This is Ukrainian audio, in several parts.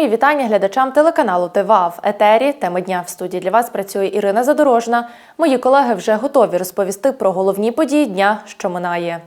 Мої вітання глядачам телеканалу ТВА в етері. Теми дня в студії для вас працює Ірина Задорожна. Мої колеги вже готові розповісти про головні події дня, що минає.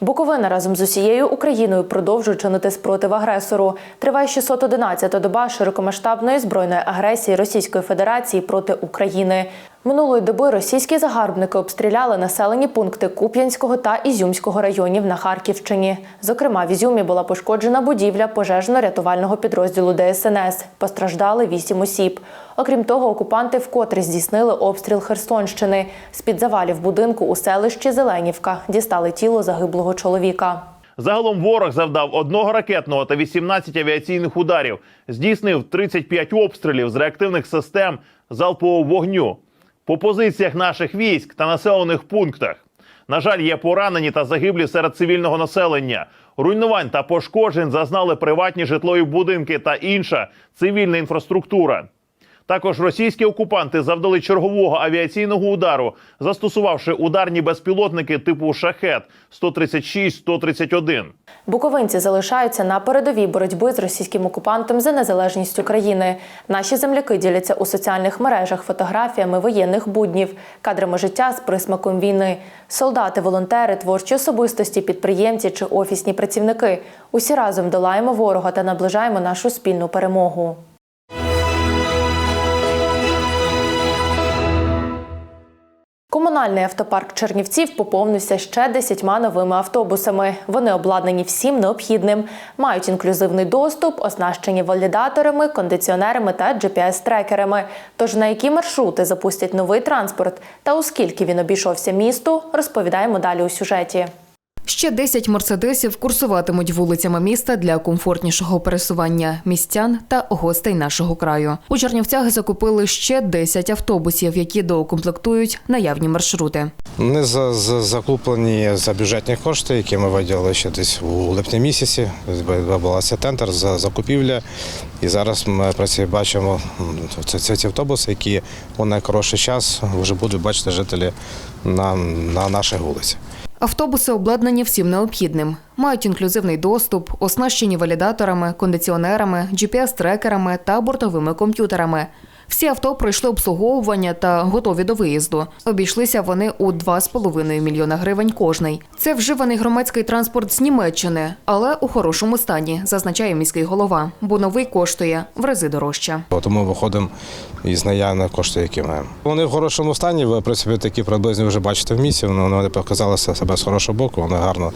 Буковина разом з усією Україною продовжує чинити спротив агресору. Триває 611-та доба широкомасштабної збройної агресії Російської Федерації проти України. Минулої доби російські загарбники обстріляли населені пункти Куп'янського та Ізюмського районів на Харківщині. Зокрема, в Ізюмі була пошкоджена будівля пожежно-рятувального підрозділу ДСНС. Постраждали вісім осіб. Окрім того, окупанти вкотре здійснили обстріл Херсонщини. З-під завалів будинку у селищі Зеленівка дістали тіло загиблого чоловіка. Загалом ворог завдав одного ракетного та 18 авіаційних ударів, здійснив 35 обстрілів з реактивних систем залпового вогню по позиціях наших військ та населених пунктах. На жаль, є поранені та загиблі серед цивільного населення. Руйнувань та пошкоджень зазнали приватні житлові будинки та інша цивільна інфраструктура. Також російські окупанти завдали чергового авіаційного удару, застосувавши ударні безпілотники типу шахет 136-131. Буковинці залишаються на передовій боротьби з російським окупантом за незалежність України. Наші земляки діляться у соціальних мережах фотографіями воєнних буднів, кадрами життя з присмаком війни. Солдати, волонтери, творчі особистості, підприємці чи офісні працівники. Усі разом долаємо ворога та наближаємо нашу спільну перемогу. Комунальний автопарк Чернівців поповнився ще десятьма новими автобусами. Вони обладнані всім необхідним, мають інклюзивний доступ, оснащені валідаторами, кондиціонерами та GPS-трекерами. Тож на які маршрути запустять новий транспорт та у скільки він обійшовся місту, розповідаємо далі у сюжеті. Ще 10 мерседесів курсуватимуть вулицями міста для комфортнішого пересування містян та гостей нашого краю. У Чернівцях закупили ще 10 автобусів, які доукомплектують наявні маршрути. Вони за, за, закуплені за бюджетні кошти, які ми виділили ще десь у липні місяці. Відбувався тендер за закупівля. І зараз ми працюємо, бачимо це, ці автобуси, які у найкоротший час вже будуть бачити жителі на, на наших вулицях. Автобуси обладнані всім необхідним. Мають інклюзивний доступ, оснащені валідаторами, кондиціонерами, GPS-трекерами та бортовими комп'ютерами. Всі авто пройшли обслуговування та готові до виїзду. Обійшлися вони у 2,5 мільйона гривень кожний. Це вживаний громадський транспорт з Німеччини, але у хорошому стані, зазначає міський голова, бо новий коштує в рази дорожче. Тому виходимо із наявних коштів, які маємо. Вони в хорошому стані, ви в принципі такі приблизні вже бачите в місті. Вони, показали себе з хорошого боку, вони гарно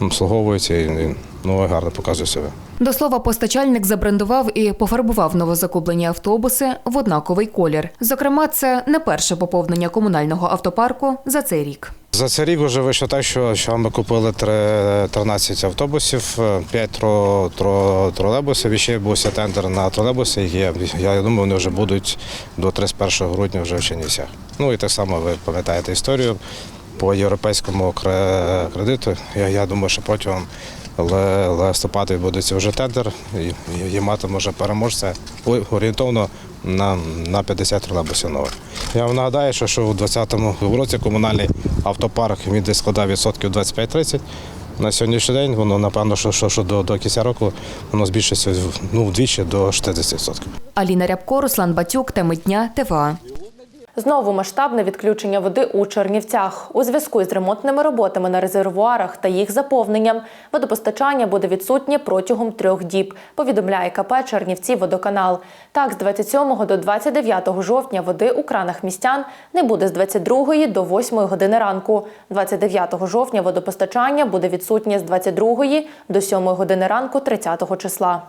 обслуговуються і ну, гарно показують себе. До слова, постачальник забрендував і пофарбував новозакуплені автобуси в однаковий колір. Зокрема, це не перше поповнення комунального автопарку за цей рік. За цей рік вже вийшло так, що, що ми купили три- 13 автобусів, 5 тро, тро, тролейбусів. І ще був тендер на тролейбуси. Є, я думаю, вони вже будуть до 31 грудня вже в Чернівцях. Ну і так само ви пам'ятаєте історію по європейському кредиту. Я, я думаю, що протягом листопада відбудеться вже тендер і, і, матиме вже переможця орієнтовно на, на 50 тролейбусів нових. Я вам нагадаю, що, що у 2020 році комунальний автопарк він десь складав відсотків 25-30. На сьогоднішній день воно напевно, що, що, що до, до кінця року воно збільшиться ну, вдвічі до 60%. Аліна Рябко, Руслан Батюк, теми дня, ТВА. Знову масштабне відключення води у Чернівцях. У зв'язку із ремонтними роботами на резервуарах та їх заповненням водопостачання буде відсутнє протягом трьох діб, повідомляє КП Чернівці водоканал. Так, з 27 до 29 жовтня води у кранах містян не буде з 22 до 8 години ранку. 29 жовтня водопостачання буде відсутнє з 22 до 7 години ранку 30 числа.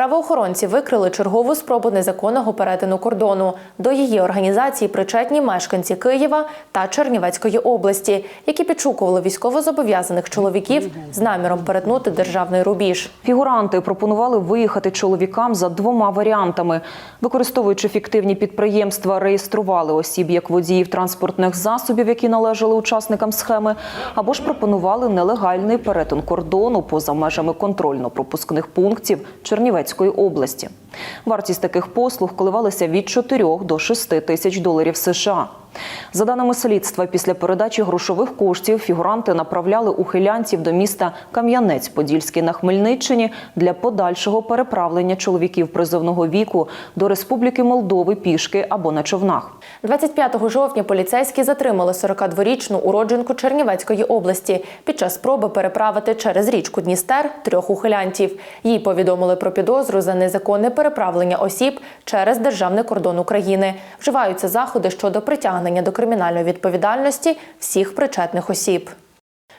Правоохоронці викрили чергову спробу незаконного перетину кордону. До її організації причетні мешканці Києва та Чернівецької області, які підшукували військовозобов'язаних чоловіків з наміром перетнути державний рубіж. Фігуранти пропонували виїхати чоловікам за двома варіантами. Використовуючи фіктивні підприємства, реєстрували осіб як водіїв транспортних засобів, які належали учасникам схеми, або ж пропонували нелегальний перетин кордону поза межами контрольно-пропускних пунктів Чернівецької області. Вартість таких послуг коливалася від 4 до 6 тисяч доларів США. За даними слідства, після передачі грошових коштів фігуранти направляли ухилянців до міста Кам'янець-Подільський на Хмельниччині для подальшого переправлення чоловіків призовного віку до Республіки Молдови пішки або на човнах. 25 жовтня поліцейські затримали 42-річну уродженку Чернівецької області під час спроби переправити через річку Дністер трьох ухилянтів. Їй повідомили про підозру за незаконне переправлення осіб через державний кордон України. Вживаються заходи щодо притягнення до кримінальної відповідальності всіх причетних осіб.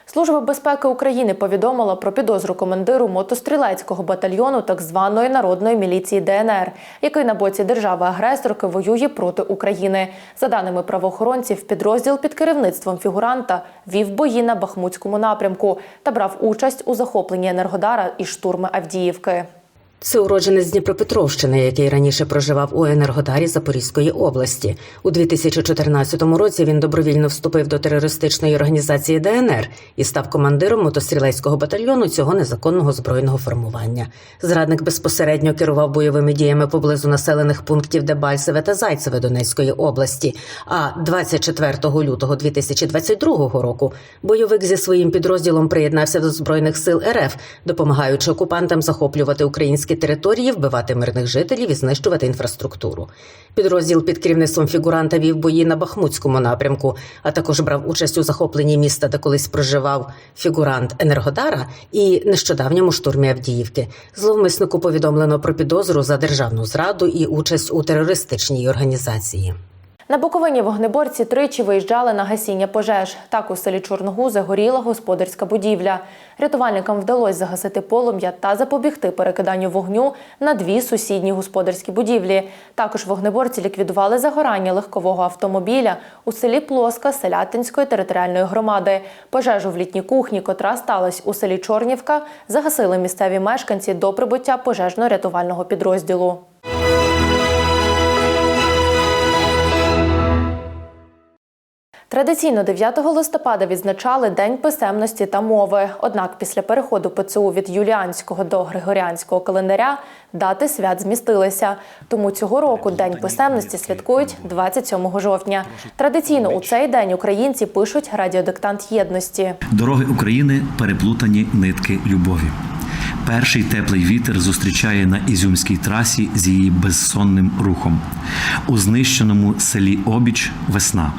Служба безпеки України повідомила про підозру командиру мотострілецького батальйону так званої народної міліції ДНР, який на боці держави-агресорки воює проти України. За даними правоохоронців, підрозділ під керівництвом фігуранта вів бої на Бахмутському напрямку та брав участь у захопленні Енергодара і штурми Авдіївки. Це уродженець Дніпропетровщини, який раніше проживав у Енергодарі Запорізької області. У 2014 році він добровільно вступив до терористичної організації ДНР і став командиром мотострілецького батальйону цього незаконного збройного формування. Зрадник безпосередньо керував бойовими діями поблизу населених пунктів Дебальцеве та Зайцеве Донецької області. А 24 лютого 2022 року бойовик зі своїм підрозділом приєднався до збройних сил РФ, допомагаючи окупантам захоплювати українські території, вбивати мирних жителів і знищувати інфраструктуру. Підрозділ під керівництвом фігуранта вів бої на Бахмутському напрямку, а також брав участь у захопленні міста, де колись проживав фігурант Енергодара, і нещодавньому штурмі Авдіївки. Зловмиснику повідомлено про підозру за державну зраду і участь у терористичній організації. На Буковині вогнеборці тричі виїжджали на гасіння пожеж. Так у селі Чорногузи горіла господарська будівля. Рятувальникам вдалося загасити полум'я та запобігти перекиданню вогню на дві сусідні господарські будівлі. Також вогнеборці ліквідували загорання легкового автомобіля у селі Плоска Селятинської територіальної громади. Пожежу в літній кухні, котра сталася у селі Чорнівка, загасили місцеві мешканці до прибуття пожежно-рятувального підрозділу. Традиційно 9 листопада відзначали День писемності та мови. Однак після переходу ПЦУ від юліанського до григоріанського календаря дати свят змістилися. Тому цього року День писемності святкують 27 жовтня. Традиційно у цей день українці пишуть радіодиктант єдності. Дороги України переплутані нитки любові. Перший теплий вітер зустрічає на ізюмській трасі з її безсонним рухом. У знищеному селі Обіч весна.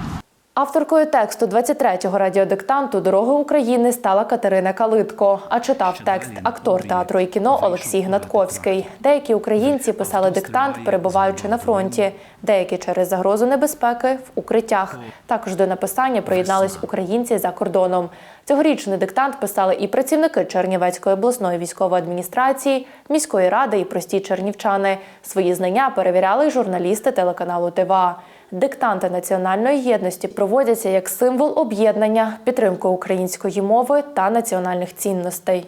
Авторкою тексту 23-го радіодиктанту Дороги України стала Катерина Калитко. А читав текст актор театру і кіно Олексій Гнатковський. Деякі українці писали диктант, перебуваючи на фронті, деякі через загрозу небезпеки в укриттях. Також до написання приєднались українці за кордоном. Цьогорічний диктант писали і працівники Чернівецької обласної військової адміністрації, міської ради і прості чернівчани. Свої знання перевіряли й журналісти телеканалу ТВА. Диктанти національної єдності проводяться як символ об'єднання, підтримки української мови та національних цінностей.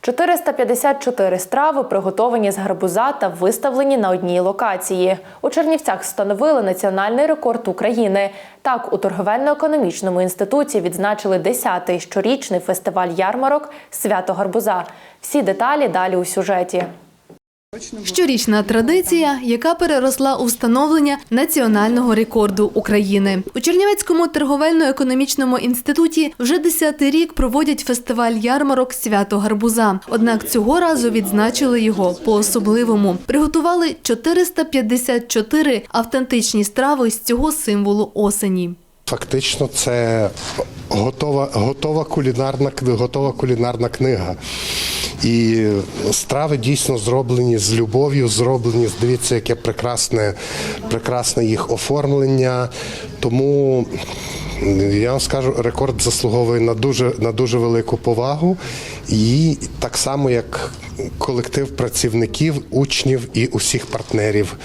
454 страви приготовані з гарбуза та виставлені на одній локації. У Чернівцях встановили національний рекорд України. Так, у торговельно-економічному інституті відзначили 10-й щорічний фестиваль ярмарок Свято гарбуза. Всі деталі далі у сюжеті. Щорічна традиція, яка переросла у встановлення національного рекорду України. У Чернівецькому торговельно-економічному інституті вже десятий рік проводять фестиваль ярмарок Свято Гарбуза. Однак цього разу відзначили його по-особливому. Приготували 454 автентичні страви з цього символу осені. Фактично, це готова, готова, кулінарна, готова кулінарна книга. І страви дійсно зроблені з любов'ю, зроблені, дивіться, яке прекрасне, прекрасне їх оформлення. Тому я вам скажу, рекорд заслуговує на дуже, на дуже велику повагу. І так само, як колектив працівників, учнів і усіх партнерів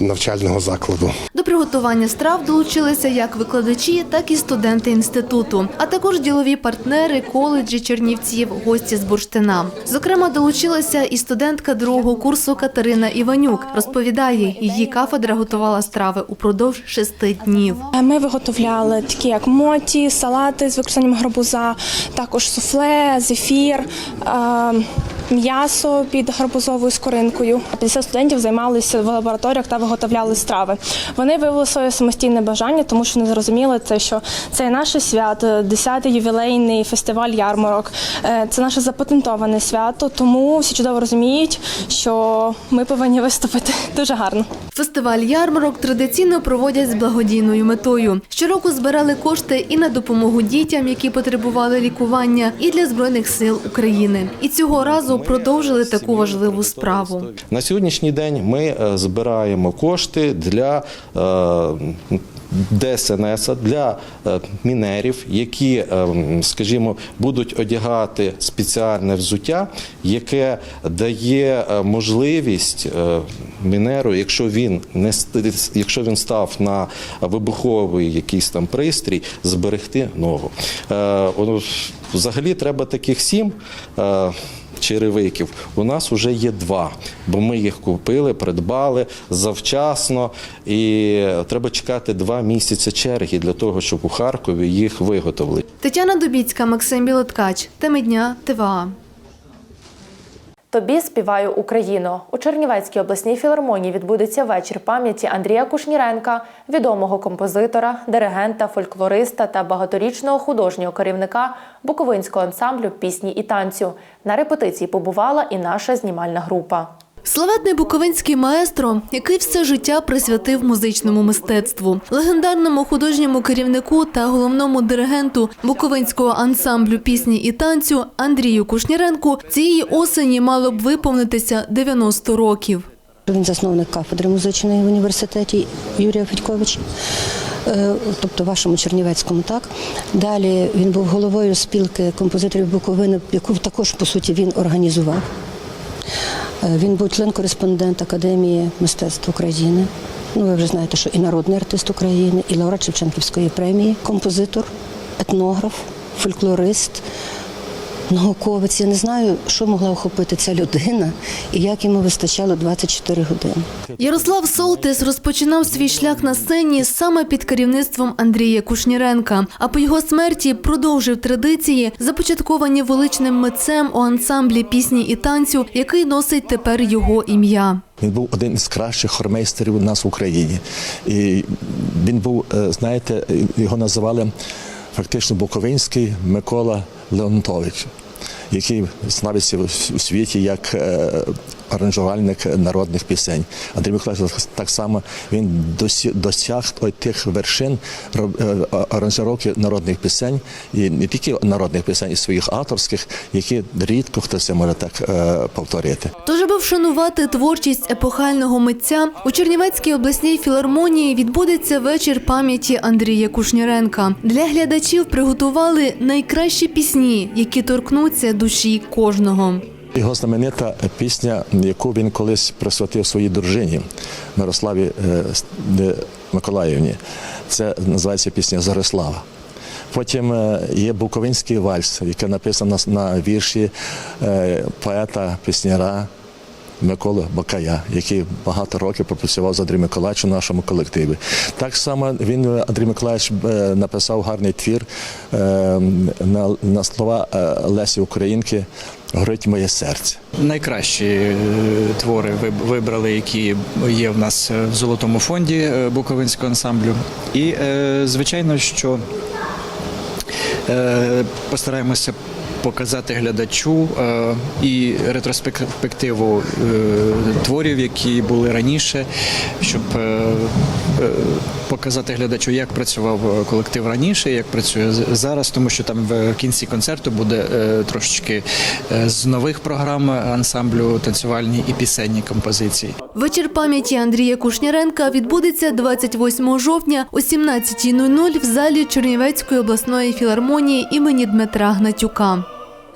навчального закладу. До приготування страв долучилися як викладачі, так і студенти інституту, а також ділові партнери, коледжі Чернівців, гості з бурштина. Зокрема, долучилася і студентка другого курсу Катерина Іванюк. Розповідає, її кафедра готувала страви упродовж шести днів. Ми виготовляли такі як моті, салати з використанням гарбуза, також суфле, зефір. е, м'ясо під гарбузовою скоринкою. 50 студентів займалися в лабораторіях та виготовляли страви. Вони виявили своє самостійне бажання, тому що вони зрозуміли це, що це наше свято, 10-й ювілейний фестиваль ярмарок. Е, Це наше запатентоване свято, тому всі чудово розуміють, що ми повинні виступити дуже гарно. Фестиваль ярмарок традиційно проводять з благодійною метою. Щороку збирали кошти і на допомогу дітям, які потребували лікування, і для збройних сил України. І цього разу продовжили таку важливу справу. На сьогоднішній день ми е, збираємо кошти для е, ДСНС, для е, мінерів, які, е, скажімо, будуть одягати спеціальне взуття, яке дає е, можливість е, мінеру, якщо він не якщо він став на вибуховий якийсь там пристрій, зберегти ногу. Е, Взагалі треба таких сім. Черевиків. У нас вже є два, бо ми їх купили, придбали завчасно, і треба чекати два місяці черги для того, щоб у Харкові їх виготовили. Тетяна Дубіцька, Максим Білоткач. Теми дня ТВА. Тобі співаю Україну. У Чернівецькій обласній філармонії відбудеться вечір пам'яті Андрія Кушніренка, відомого композитора, диригента, фольклориста та багаторічного художнього керівника Буковинського ансамблю пісні і танцю. На репетиції побувала і наша знімальна група. Славетний буковинський маестро, який все життя присвятив музичному мистецтву, легендарному художньому керівнику та головному диригенту Буковинського ансамблю пісні і танцю Андрію Кушніренку цієї осені мало б виповнитися 90 років. Він засновник кафедри музичної в університеті Юрія Федькович, е, тобто вашому Чернівецькому, так. Далі він був головою спілки композиторів Буковини, яку також, по суті, він організував. Е, Він був член-кореспондент Академії мистецтв України. Ну, ви вже знаєте, що і народний артист України, і лауреат Шевченківської премії, композитор, етнограф, фольклорист, науковець. Я не знаю, що могла охопити ця людина і як йому вистачало 24 години. Ярослав Солтис розпочинав свій шлях на сцені саме під керівництвом Андрія Кушніренка. А по його смерті продовжив традиції, започатковані величним митцем у ансамблі пісні і танцю, який носить тепер його ім'я. Він був один із кращих хормейстерів у нас в Україні. І він був, е, знаєте, його називали фактично Буковинський Микола Леонтович, який славиться у світі як е, аранжувальник народних пісень. Андрій Миколаївич так само він досяг тих вершин е, аранжировки народних пісень, і не тільки народних пісень, і своїх авторських, які рідко хто це може так е, повторити. Тож, аби вшанувати творчість епохального митця, у Чернівецькій обласній філармонії відбудеться вечір пам'яті Андрія Кушніренка. Для глядачів приготували найкращі пісні, які торкнуться душі кожного. Його знаменита пісня, яку він колись присвятив своїй дружині Мирославі е, Миколаївні. Це називається пісня Зорислава. Потім е, є Буковинський вальс, який написано на, вірші е, поета, пісняра Миколи Бакая, який багато років пропрацював з Андрієм Миколаївичем у нашому колективі. Так само він Андрій Миколаївич написав гарний твір на, слова Лесі Українки Горить моє серце. Найкращі е, твори виб- вибрали, які є в нас е, в золотому фонді е, Буковинського ансамблю. І звичайно, що постараємося показати глядачу е, і ретроспективу е, творів, які були раніше, щоб е, показати глядачу, як працював колектив раніше, як працює зараз, тому що там в кінці концерту буде трошечки з нових програм ансамблю танцювальні і пісенні композиції. Вечір пам'яті Андрія Кушніренка відбудеться 28 жовтня о 17.00 в залі Чернівецької обласної філармонії імені Дмитра Гнатюка.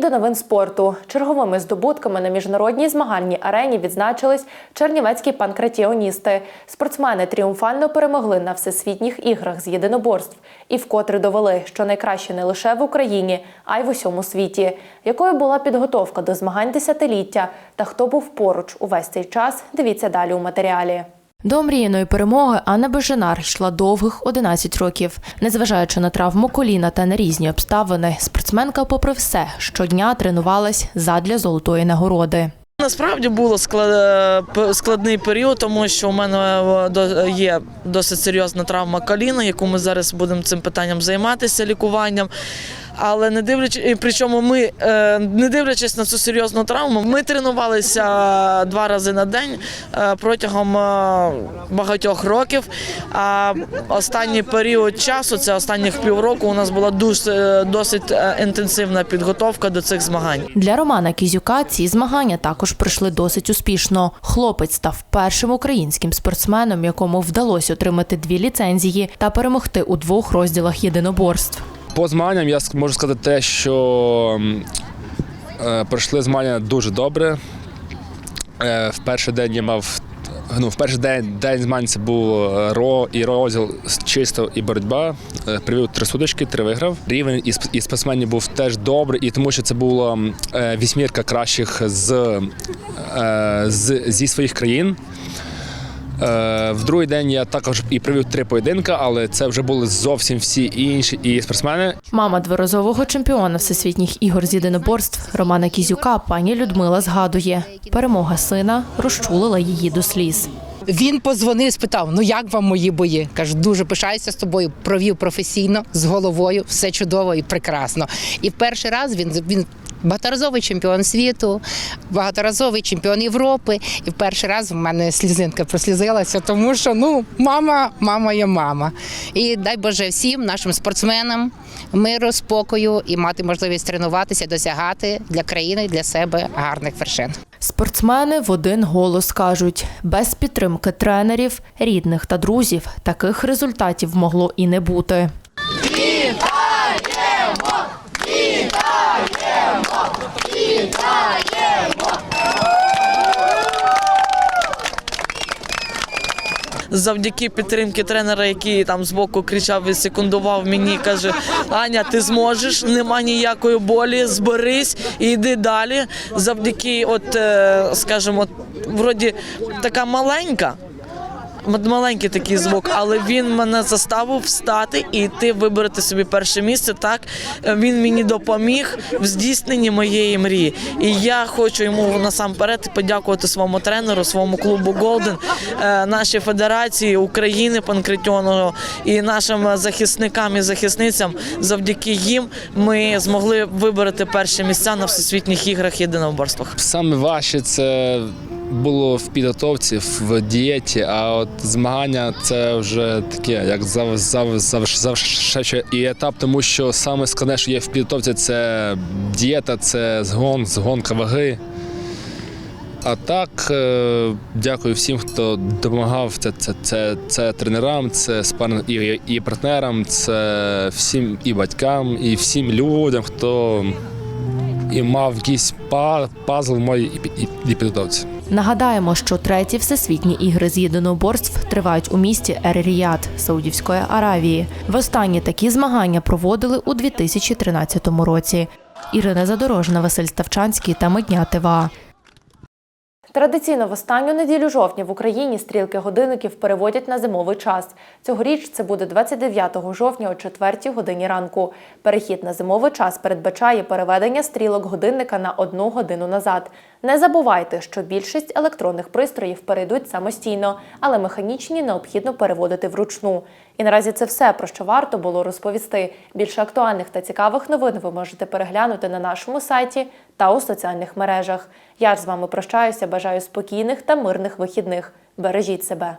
До новин спорту. Черговими здобутками на міжнародній змагальній арені відзначились чернівецькі панкратіоністи. Спортсмени тріумфально перемогли на всесвітніх іграх з єдиноборств і вкотре довели, що найкраще не лише в Україні, а й в усьому світі. Якою була підготовка до змагань десятиліття та хто був поруч увесь цей час? Дивіться далі у матеріалі. До мріяної перемоги Анна Беженар йшла довгих 11 років. Незважаючи на травму коліна та на різні обставини, спортсменка, попри все, щодня тренувалась задля золотої нагороди. Насправді було склад- складний період, тому що у мене е, є досить серйозна травма коліна, яку ми зараз будемо цим питанням займатися лікуванням. Але не дивлячись, причому ми, е, не дивлячись на цю серйозну травму, ми тренувалися два рази на день е, протягом е, багатьох років. А останній період часу, це останніх півроку, у нас була дуже досить інтенсивна підготовка до цих змагань. Для Романа Кізюка ці змагання також пройшли досить успішно. Хлопець став першим українським спортсменом, якому вдалося отримати дві ліцензії та перемогти у двох розділах єдиноборств. По змаганням я можу сказати те, що е, пройшли змагання дуже добре. Е, в перший день я мав. Ну, в перший день, день змагань це був е, ро і розділ чисто і боротьба. Привів три судочки, три виграв. Рівень і, сп- і спортсменів був теж добрий, і тому що це була вісьмірка кращих з, з, зі своїх країн. Е, В другий день я також і провів три поєдинка, але це вже були зовсім всі інші і спортсмени. Мама дворазового чемпіона всесвітніх ігор з єдиноборств Романа Кізюка пані Людмила згадує, перемога сина розчулила її до сліз. Він позвонив, спитав: ну як вам мої бої? Кажу, дуже пишаюся з тобою. Провів професійно з головою, все чудово і прекрасно. І в перший раз він він. Багаторазовий чемпіон світу, багаторазовий чемпіон Європи. І в перший раз в мене слізинка прослізилася, тому що ну мама, мама є мама. І дай Боже всім нашим спортсменам миру, спокою і мати можливість тренуватися, досягати для країни, для себе гарних вершин. Спортсмени в один голос кажуть, без підтримки тренерів, рідних та друзів таких результатів могло і не бути. Завдяки підтримки тренера, який там збоку кричав і секундував мені, каже: Аня, ти зможеш, нема ніякої болі, зберись і йди далі. Завдяки, от е, скажімо, вроді така маленька. Маленький такий звук, але він мене заставив встати і йти вибрати собі перше місце. Так Е, він мені допоміг в здійсненні моєї мрії. І я хочу йому насамперед подякувати своєму тренеру, своєму клубу Голден, е, нашій федерації України панкратіону і нашим захисникам і захисницям. Завдяки їм ми змогли вибороти перші місця на всесвітніх іграх єдиноборствах. Саме важче це було в підготовці, в дієті, а от змагання це вже таке, як зав, зав, зав, завершаючий і етап, тому що саме складне, що є в підготовці, це дієта, це згон, згонка ваги. А так, е, дякую всім, хто допомагав. Це, це, це, це тренерам, це спарним і, і партнерам, це всім і батькам, і всім людям, хто і мав якийсь па- пазл в моїй підготовці. Нагадаємо, що треті всесвітні ігри з єдиноборств тривають у місті Ер-Ріяд Саудівської Аравії. Востаннє такі змагання проводили у 2013 році. Ірина Задорожна, Василь Ставчанський та Медня ТВА. Традиційно в останню неділю жовтня в Україні стрілки годинників переводять на зимовий час. Цьогоріч це буде 29 жовтня о 4 годині ранку. Перехід на зимовий час передбачає переведення стрілок годинника на одну годину назад. Не забувайте, що більшість електронних пристроїв перейдуть самостійно, але механічні необхідно переводити вручну. І наразі це все, про що варто було розповісти. Більше актуальних та цікавих новин ви можете переглянути на нашому сайті та у соціальних мережах. Я ж з вами прощаюся. Бажаю спокійних та мирних вихідних. Бережіть себе.